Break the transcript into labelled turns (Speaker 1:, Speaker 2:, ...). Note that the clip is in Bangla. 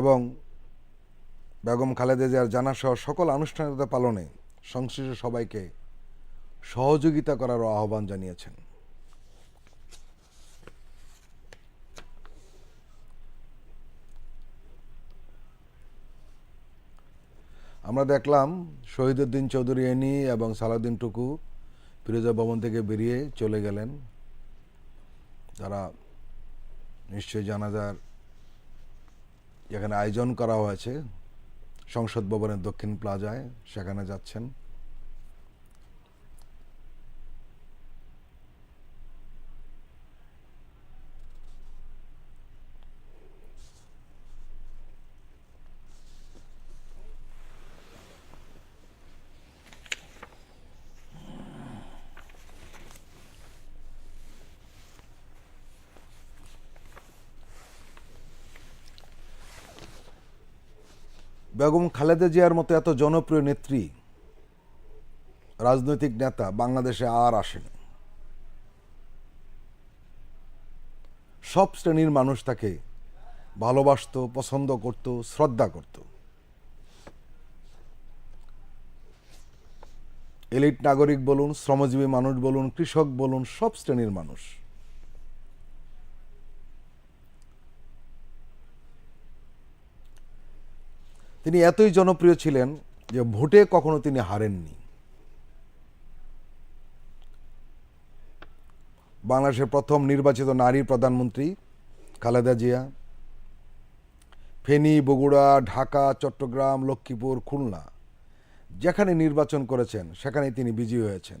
Speaker 1: এবং বেগম খালেদা জিয়ার জানাসহ সকল আনুষ্ঠানিকতা পালনে সংশ্লিষ্ট সবাইকে সহযোগিতা করার আহ্বান জানিয়েছেন। আমরা দেখলাম শহীদুদ্দিন চৌধুরী এনি এবং সালাউদ্দিন টুকু ফিরোজা ভবন থেকে বেরিয়ে চলে গেলেন। তারা নিশ্চয়ই জানাজার যেখানে আয়োজন করা হয়েছে সংসদ ভবনের দক্ষিণ প্লাজায় সেখানে যাচ্ছেন। বেগম খালেদা জিয়ার মতো এত জনপ্রিয় নেত্রী, রাজনৈতিক নেতা বাংলাদেশে আর আসেনি। সব শ্রেণির মানুষ তাকে ভালোবাসত, পছন্দ করত, শ্রদ্ধা করত। এলিট নাগরিক বলুন, শ্রমজীবী মানুষ বলুন, কৃষক বলুন, সব শ্রেণির মানুষ। তিনি এতই জনপ্রিয় ছিলেন যে ভোটে কখনো তিনি হারেননি। বাংলাদেশের প্রথম নির্বাচিত নারী প্রধানমন্ত্রী খালেদা জিয়া, ফেনী, বগুড়া, ঢাকা, চট্টগ্রাম, লক্ষ্মীপুর, খুলনা, যেখানে নির্বাচন করেছেন, সেখানেই তিনি বিজয়ী হয়েছেন।